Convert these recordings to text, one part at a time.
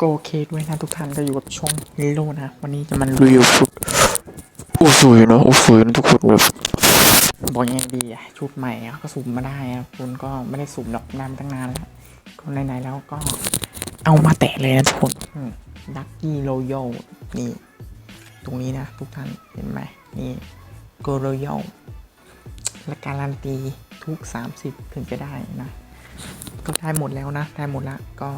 ก็โอเคด้วยนะทุกท่านก็อยู่กับช่องฮีโร่นะ วันนี้จะมันรีวิวชุดโอ้สวยเนอะโอ้สวยนะทุกคนแบบบอกยังไงดีอะชุดใหม่อะก็สุ่มมาได้อะคุณก็ไม่ได้สุ่มหรอกนานตั้งนานแล้วก็ไหนๆแล้วก็เอามาแตะเลยนะทุกคนดักกี้โรโยนี่ ตรงนี้นะ ทุกท่านเห็นไหมนี่โกโรโยและการันตีทุก 30 ถึงจะได้นะก็ได้หมดแล้วนะได้หมดละก็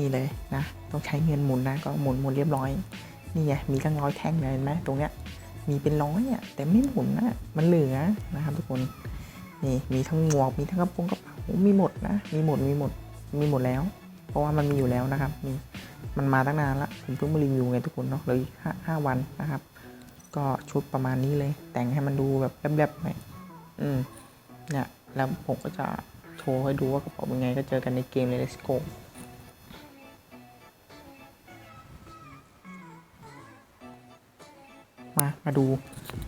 นี่เลยนะ ต้องใช้เงินหมุนนะ ก็หมุนหมุนเรียบร้อย นี่ไง มีตั้งร้อยแท่งเลยเห็นไหมตรงเนี้ย มีเป็นร้อยอะ แต่ไม่หมุนนะ มันเหลือนะครับทุกคน นี่ มีทั้งหมวก มีทั้งกระโปรงกระเป๋า มีหมดนะ มีหมด มีหมด มีหมดแล้ว เพราะว่ามันมีอยู่แล้วนะครับ นี่ มันมาตั้งนานละ ผมเพิ่งมารีวิวไงทุกคนเนาะเลยห้าห้าวันนะครับ ก็ชุดประมาณนี้เลย แต่งให้มันดูแบบแลบๆหน่อยอืมเนี่ย แล้วผมก็จะโชว์ให้ดูว่ากระเป๋าเป็นไง ก็เจอกันในเกมเลย let's go มา มาดู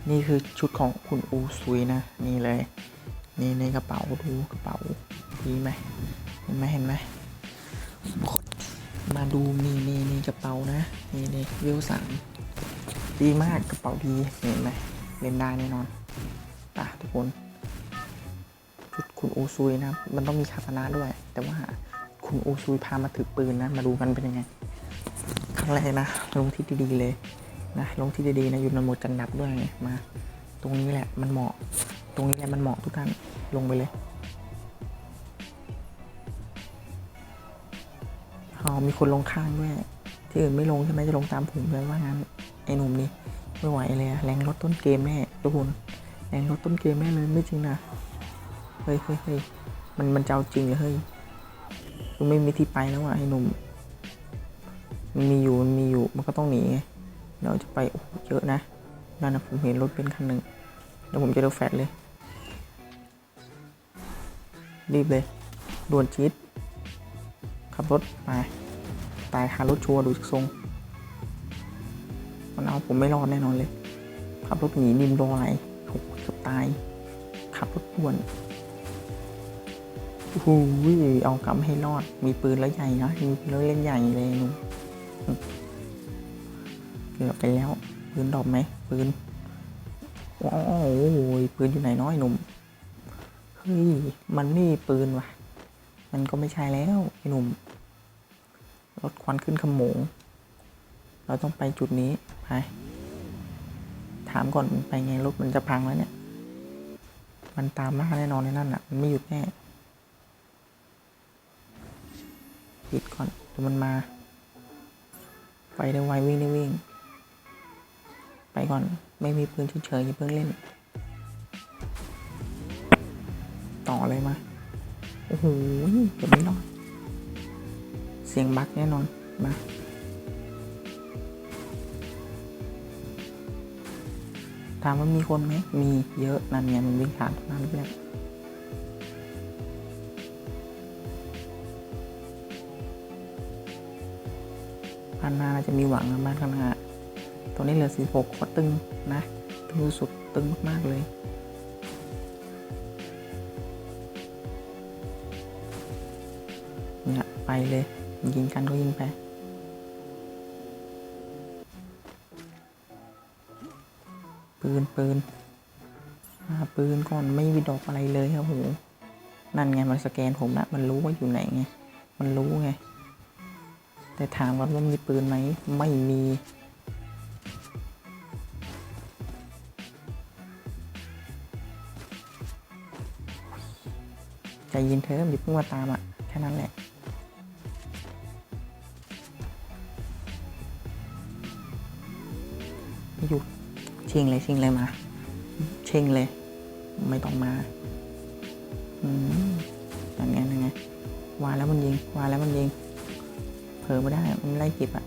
นี่คือชุดของคุณอูซุยนะ นี่เลย นี่ในกระเป๋าดูกระเป๋าดีไหมเห็นไหมเห็นไหมมาดูนี่นี่นี่กระเป๋านะ นี่นี่วิวสามดีมากกระเป๋าดีเห็นไหมเล่นได้แน่นอนอะทุกคนชุดคุณอูซุยนะ มันต้องมีคาสนะด้วย แต่ว่าคุณอูซุยพามาถือปืนนะ มาดูกันเป็นยังไงครั้งแรกนะลงที่ดีๆเลย นะลงที่ดีๆนะอยู่ในโหมดจันดับด้วยไงมา ตรงนี้แหละมันเหมาะ ตรงนี้แหละมันเหมาะทุกท่านลงไปเลยอ๋อมีคนลงข้างด้วย ที่อื่นไม่ลงใช่ไหมจะลงตามผมเลยว่างั้นไอ้หนุ่มนี่ไม่ไหวเลยแรงรถต้นเกมแน่ทุกคนแรงรถต้นเกมแน่เลยไม่จริงนะเฮ้ยเฮ้ยเฮ้ยมันมันจะเอาจริงเหรอเฮ้ยคือไม่มีที่ไปแล้วอะไอ้หนุ่มมันมีอยู่มันมีอยู่มันก็ต้องหนีไง เราจะไปโอ้โหเยอะนะนั่นนะผมเห็นรถเป็นคันหนึ่งแล้วผมจะเลือกแฟดเลย รีบเลยด่วนจี๊ดขับรถไปตายคารถชัวร์ดูจากทรงมันเอาผมไม่รอดแน่นอนเลย ขับรถหนีดิมรออะไรโอ้โหเกือบตาย ขับรถด่วนโอ้โหเอากำให้รอด มีปืนแล้วใหญ่นะมีปืนแล้วเล่นใหญ่เลยนุ่ม กือบไปแล้ว ปืนดรอกไหมปืนโอ้โหปืนอยู่ไหนน้อยหนุ่มเฮ้ยมันไม่มีปืนว่ะ มันก็ไม่ใช่แล้วไอ้หนุ่มรถควันขึ้นขโมง เราต้องไปจุดนี้ไปถามก่อนไปไงรถมันจะพังแล้วเนี่ย มันตามมาแน่นอนในนั่นอะ มันไม่หยุดแน่ปิดก่อนเดี๋ยวมันมา ไปได้ไววิ่งได้วิ่ง ไปก่อน ไม่มีปืนเฉยๆอย่าเพิ่งเล่น ต่อเลยมา โอ้โหเดี๋ยวไม่รอดเสียงบักแน่นอน มาถามว่ามีคนไหม มีเยอะ นั่นไงมันวิ่งผ่านตรงนั้นไปแล้วพันหน้าน่าจะมีหวังนะบ้านข้างหน้า ตรงนี้เหลือสี่หกก็ตึงนะตึงสุดตึงมาก ๆ เลยเนี่ยไปเลย ยิงกันก็ยิงไปปืนปืนหาปืนก่อนไม่มีดอกอะไรเลยครับโหนั่นไงมันสแกนผมละมันรู้ว่าอยู่ไหนไง มันรู้ไง แต่ถามก่อนว่ามีปืนไหม ไม่มี ใจเย็นเธออย่าเพิ่งมาตามอะ แค่นั้นแหละไม่หยุดชิงเลยชิงเลยมาชิงเลย ไม่ต้องมา อืมอย่างไงยังไงวาแล้วมันยิงวาแล้วมันยิงเผลอไม่ได้ มันไล่เก็บอะ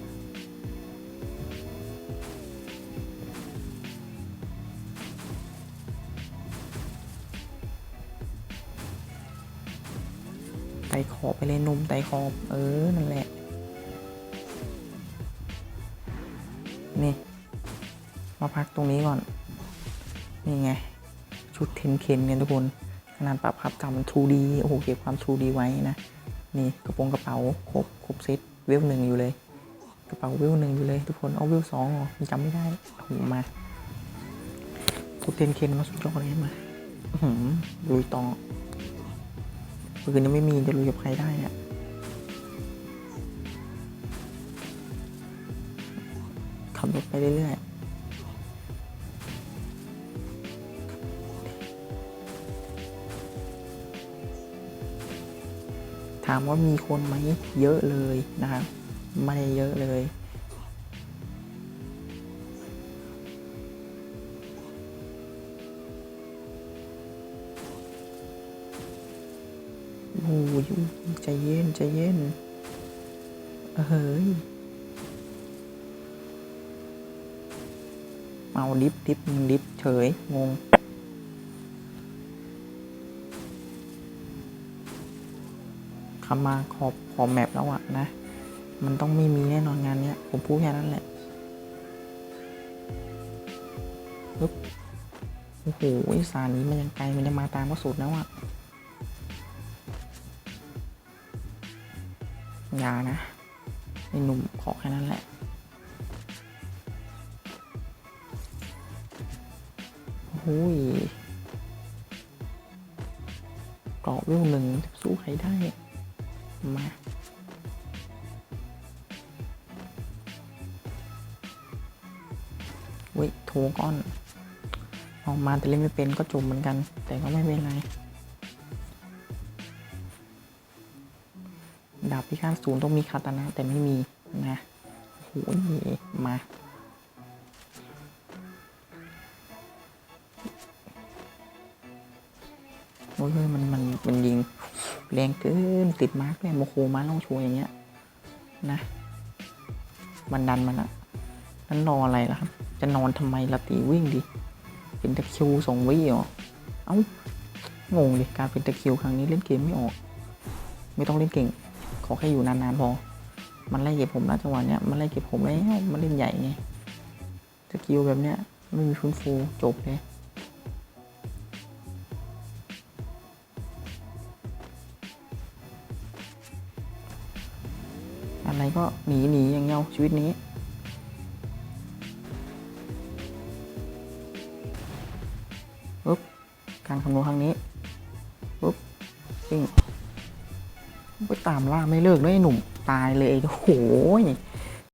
ตขอบไปเลยนมไต่ขอบ เออ นั่นแหละ นี่ มาพักตรงนี้ก่อน นี่ไง ชุดเทนเคนเนี่ยทุกคน ขนาดปรับพับจำมัน 2D โอ้โห เก็บความ 2D ไว้นะ นี่กระโปรงกระเป๋า ครบ ครบเซตเวลหนึ่งอยู่เลย กระเป๋าเวลหนึ่งอยู่เลยทุกคน เอาเวลสองเหรอจำไม่ได้โอ้โหมากูเทนเคนมาสุดยอดเลยมาอื้อหือลุยต่อ ปืนยังไม่มีจะลุยกับใครได้อะขับรถไปเรื่อยๆ ถามว่ามีคนไหมเยอะเลยนะครับ ไม่ได้เยอะเลย โอ้ยใจเย็นใจเย็นเฮ้ยเอาดิฟดิฟมึงดิฟเฉย งงคำมาขอบขอบแมปแล้วอะนะ มันต้องไม่มีแน่นอนงานเนี้ย ผมพูดแค่นั้นแหละปึ๊บโอ้โหสารนี้มันยังไกล มันจะมาตามก็สุดแล้วอะ ยานะไอ้หนุ่มขอแค่นั้นแหละโอ้โหยเกราะเวลหนึ่งจะสู้ใครได้ มาเว้ยโถก้อน ออกมาแต่เล่นไม่เป็นก็จุ่มเหมือนกัน แต่ก็ไม่เป็นไราบพิฆาตศูนย์ต้องมีคาตานะแต่ไม่มีนะโอ้โหมาโอ้ยเฮ้ยมันมันมันยิงแรงเกินติดมาร์กเลยโมโคมาลองโชว์อย่างเงี้ยนะมันดันมันอะนั้นรออะไรล่ะครับ จะนอนทำไมละตีวิ่งดิ เป็นตะคิวสองวิเหรอ เอ้างงดิการเป็นตะคิวครั้งนี้เล่นเกมไม่ออก ไม่ต้องเล่นเก่ง ขอแค่อยู่นานๆพอ มันไล่เก็บผมนะจังหวะเนี้ยมันไล่เก็บผมแล้วมันเล่นใหญ่ไงตะคริวแบบเนี้ยไม่มีฟื้นฟูจบเลยอะไรก็หนีหนีอย่างเดียวชีวิตนี้ปุ๊บการคำนวณครั้งนี้ปุ๊บปิ้ง ไปตามล่าไม่เลิกเลยไอ้หนุ่มตายเลยโอ้โหย